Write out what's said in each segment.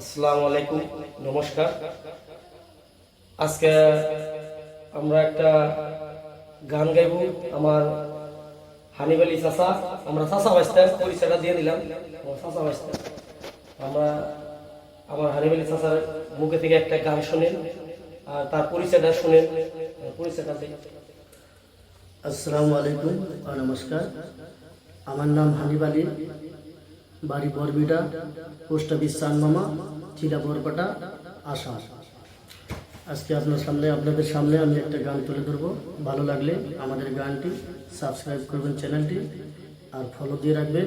আসসালামু আলাইকুম, নমস্কার। আজকে আমরা একটা গান গাইব। আমার হানিফ আলী চাষা আমরা চাষা বাঁচতে পরিচয়টা দিয়ে দিলাম। চাষা বাঁচতে আমরা আমার হানিফ আলী চাষার মুখে থেকে একটা গান শুনেন, আর তার পরিচয়টা শুনেন। পরিচয়টা দিই। আসসালামু আলাইকুম, নমস্কার। আমার নাম হানিফ আলী। বাড়ি বরবিটা পোস্ট অফিস চানমামা চিলা বরপাটা আসাম আজকে আপনার সামনে, আপনাদের সামনে আমি একটা গান তুলে ধরবো। ভালো লাগলে আমাদের গানটি সাবস্ক্রাইব করবেন চ্যানেলটি আর ফলো দিয়ে রাখবেন,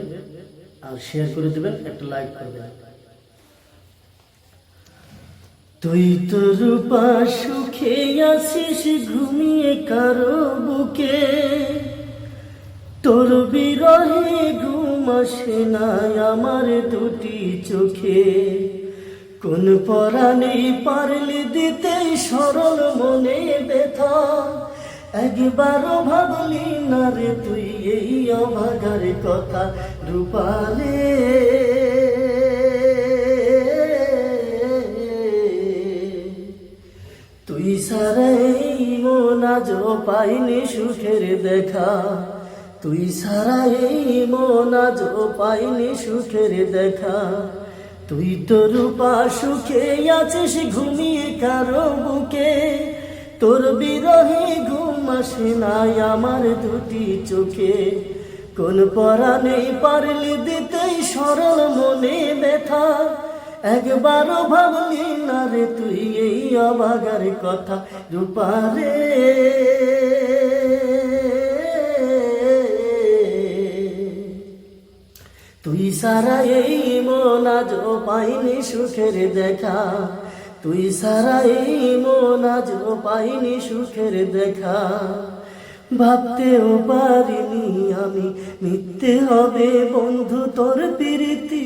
আর শেয়ার করে দেবেন, একটা লাইক করবেন। তুই তো রূপা সুখে আছিস, ঘুমিয়ে কারও বুকে। তোর বিরহে আসে না আমার দুটি চোখে। কোন পরাণে পারলি দিতে সরল মনে ব্যথা। একবারও ভাবলি না রে তুই এই অভাগার কথা রূপালে। তুই সারাই মনাজ পাইনি সুখের দেখা। তুই সারাই মনাজ পাইনি সুখের দেখা। তুই তো রূপা সুখে আছিস, ঘুমিয়ে কারও বুকে। তোর বিরহে ঘুম আসে নাই আমার দুটি চোখে। কোন পরাণে পারলি দিতেই সরল মনে ব্যথা। একবারও ভাবলি না রে তুই এই অবাগার কথা রূপারে তুই সারা এই মন আজ পাইনি সুখের দেখা। তুই সারা এই মন আজ পাইনি সুখের দেখা। ভাবতেও পারিনি আমি, মিথ্যে হবে বন্ধু তোর প্রীতি।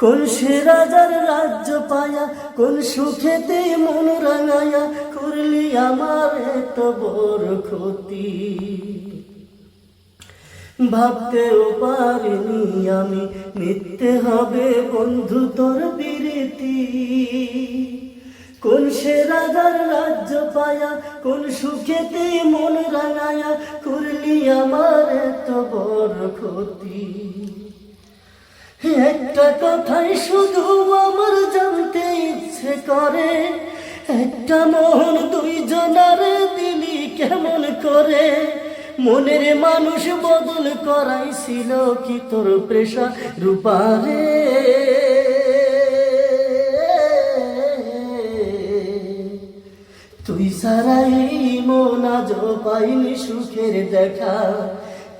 কোন সে রাজার রাজ্য পায়া, কোন সুখেতে মন রাঙায়া, করলি আমার এত বড় ক্ষতি। ভাবতেও পারিনি আমি। মিথ্যে হবে বন্ধু তোর বিরতি। কোন সে রাজার রাজ্য পায়া, কোন সুখেতে মন রাঙায়া, করলি আমার এত বড় ক্ষতি। একটা কথাই শুধু আমার জানতে ইচ্ছে করে, একটা মন দুই জনার দিলি কেমন করে? মনের মানুষ বদল করাইছিল কি তোর প্রেশা রূপারে তুই সারাই মন আজ পাইনি সুখের দেখা।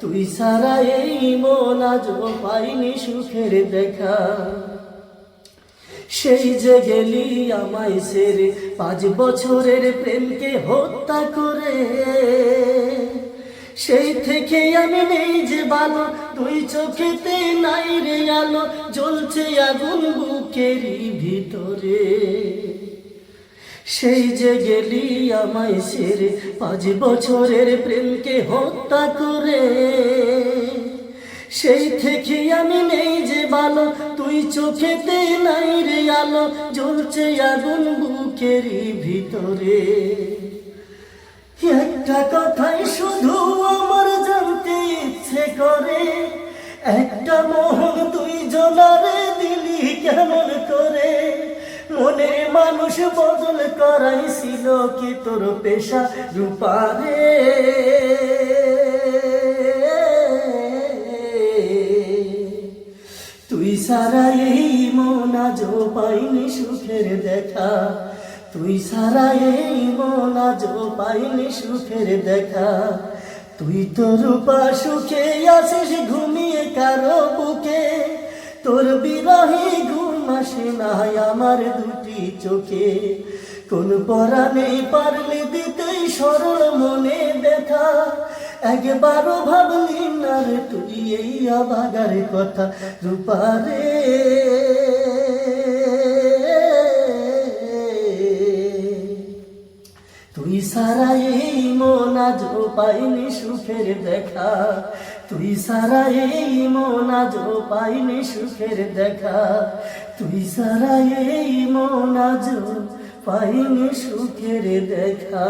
তুই সারা এই মন আজ পাইনি সুখের দেখা। সেই যে গেলি আমায় সেরে, পাঁচ বছরের প্রেমকে হত্যা করে। সেই থেকে আমি নেই যে ভালো দুই চোখেতে নাই রে আলো, জ্বলছে আগুন বুকেরই ভিতরে। সেই যে গেলি আমায় সেরে পাঁচ বছরের প্রেমকে হত্যা করে। সেই থেকে আমি নেই যে ভালো তুই চোখেতে নাই রে আলো, জ্বলছে আগুন বুকেরই ভিতরে। একটা কথাই শুধু একটা মোহন তুই জনারে দিলি কেমন করে? মনের মানুষ বদল করাইছিল কি তোর পেশা রূপারে? তুই সারা এই মন আজ পাইনি সুখের দেখা। তুই সারা এই মন আজ পাইনি সুখের দেখা। তুই তো রূপা সুখে আসিস ঘুমিয়ে কারও বুকে। তোর বিরহে ঘুম আসে না আমার দুটি চোখে। কোন পরাণে পারলে দিতেই সরল মনে ব্যথা। একবারও ভাবলি না রে, তুই এই অবাগার কথা রূপারে তুই সারা এই মন আজ পাইনি সুখের দেখা। তুই সারা এই মন আজ পাইনি সুখের দেখা। তুই সারা এই মন আজ পাইনি সুখের দেখা।